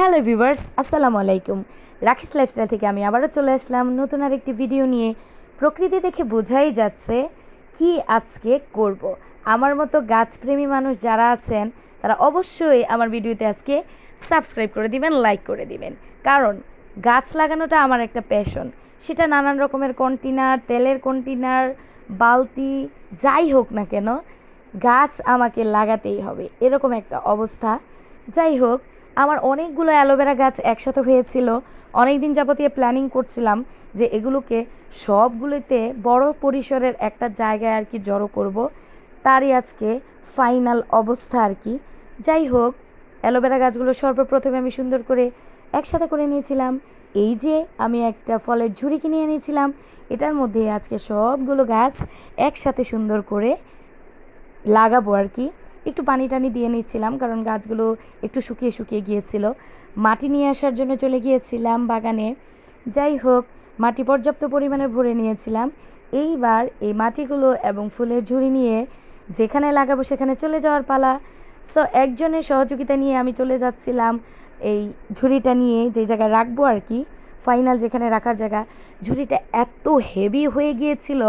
Hello viewers আসসালামু আলাইকুম। রাখিস লাইফস্টাইল থেকে আমি আবারও চলে আসলাম নতুন আর একটি ভিডিও নিয়ে। প্রকৃতি দেখে বোঝাই যাচ্ছে কি আজকে করব। আমার মতো গাছপ্রেমী মানুষ যারা আছেন, তারা অবশ্যই আমার ভিডিওতে আজকে সাবস্ক্রাইব করে দিবেন, লাইক করে দিবেন। কারণ গাছ লাগানোটা আমার একটা প্যাশন। সেটা নানান রকমের কন্টেনার, তেলের কন্টেনার, বালতি, যাই হোক না কেন, গাছ আমাকে লাগাতেই হবে। এরকম একটা অবস্থা। যাই হোক আমার অনেকগুলো অ্যালোভেরা গাছ একসাথে হয়েছিল। অনেক দিন যাবতীয় প্ল্যানিং করছিলাম যে এগুলোকে সবগুলোতে বড় পরিসরের একটা জায়গায় আর কি জড়ো করব। তারই আজকে ফাইনাল অবস্থা আর কি। যাই হোক, অ্যালোভেরা গাছগুলো সর্বপ্রথমে আমি সুন্দর করে একসাথে করে নিয়েছিলাম। এই যে আমি একটা ফলের ঝুড়ি কিনে এনেছিলাম, এটার মধ্যে আজকে সবগুলো গাছ একসাথে সুন্দর করে লাগাবো আর কি। একটু পানি টানি দিয়ে নিচ্ছিলাম, কারণ গাছগুলো একটু শুকিয়ে শুকিয়ে গিয়েছিল। মাটি নিয়ে আসার জন্য চলে গিয়েছিলাম বাগানে। যাই হোক, মাটি পর্যাপ্ত পরিমাণে ভরে নিয়েছিলাম। এইবার এই মাটিগুলো এবং ফুলের ঝুড়ি নিয়ে যেখানে লাগাবো সেখানে চলে যাওয়ার পালা। সো একজনের সহযোগিতা নিয়ে আমি চলে যাচ্ছিলাম এই ঝুড়িটা নিয়ে, যে জায়গায় রাখব আর কি। ফাইনাল যেখানে রাখার জায়গা। ঝুড়িটা এত হেভি হয়ে গিয়েছিল,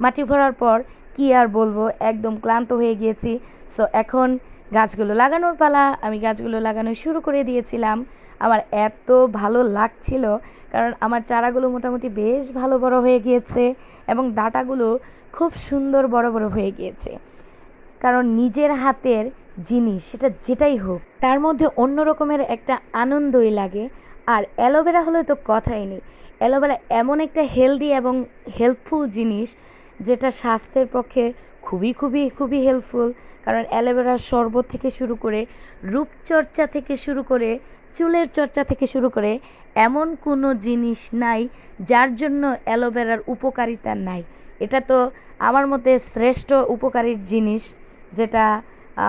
মাটি ভরার পর কি আর বলব, একদম ক্লান্ত হয়ে গিয়েছি। সো এখন গাছগুলো লাগানোর পালা। আমি গাছগুলো লাগানো শুরু করে দিয়েছিলাম। আমার এত ভালো লাগছিল, কারণ আমার চারাগুলো মোটামুটি বেশ ভালো বড় হয়ে গিয়েছে এবং ডাটাগুলো খুব সুন্দর বড় বড় হয়ে গিয়েছে। কারণ নিজের হাতের জিনিস, সেটা যেটাই হোক, তার মধ্যে অন্য রকমের একটা আনন্দই লাগে। আর অ্যালোভেরা হলে তো কথাই নেই। অ্যালোভেরা এমন একটা হেলদি এবং হেল্পফুল জিনিস যেটা স্বাস্থ্যের পক্ষে খুবই খুবই খুবই হেল্পফুল কারণ অ্যালোভেরার শরবত থেকে শুরু করে, রূপচর্চা থেকে শুরু করে, চুলের চর্চা থেকে শুরু করে এমন কোনো জিনিস নাই যার জন্য অ্যালোভেরার উপকারিতা নাই। এটা তো আমার মতে শ্রেষ্ঠ উপকারীর জিনিস যেটা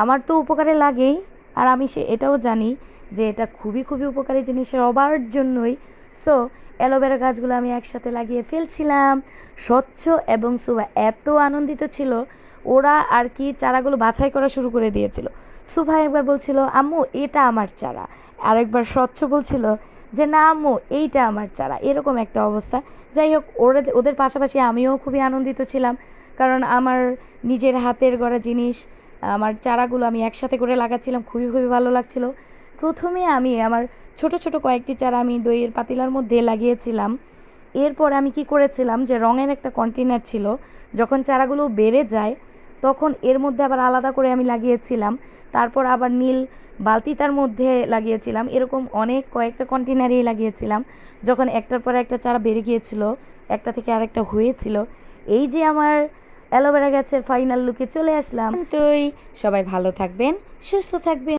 আমার তো উপকারে লাগেই। আর আমি সে, এটাও জানি যে এটা খুবই খুবই উপকারী জিনিস সবার জন্যই। সো অ্যালোভেরা গাছগুলো আমি একসাথে লাগিয়ে ফেলছিলাম। স্বচ্ছ এবং সুবা এত আনন্দিত ছিল, ওরা আর কি চারাগুলো বাছাই করা শুরু করে দিয়েছিল। সুভা একবার বলছিল, আম্মু, এটা আমার চারা। আরেকবার স্বচ্ছ বলছিল যে, না আম্মু, এইটা আমার চারা। এরকম একটা অবস্থা। যাই হোক, ওরা, ওদের পাশাপাশি আমিও খুবই আনন্দিত ছিলাম, কারণ আমার নিজের হাতের গড়া জিনিস আমার চারাগুলো আমি একসাথে করে লাগাচ্ছিলাম, খুবই খুবই ভালো লাগছিল। প্রথমে আমি আমার ছোট ছোট কয়েকটি চারা আমি দইয়ের পাতিলার মধ্যে লাগিয়েছিলাম। এরপর আমি কি করেছিলাম যে, রঙের একটা কন্টেনার ছিল, যখন চারাগুলো বেড়ে যায়, তখন এর মধ্যে আবার আলাদা করে আমি লাগিয়েছিলাম। তারপর আবার নীল বালতিটার মধ্যে লাগিয়েছিলাম। এরকম অনেক কয়েকটা কন্টেনারেই লাগিয়েছিলাম, যখন একটার পর একটা চারা বেড়ে গিয়েছিল, একটা থেকে আরেকটা হয়েছিল। এই যে আমার অ্যালোভেরা গাছের ফাইনাল লুকে চলে আসলাম। তোই সবাই ভালো থাকবেন সুস্থ থাকবেন।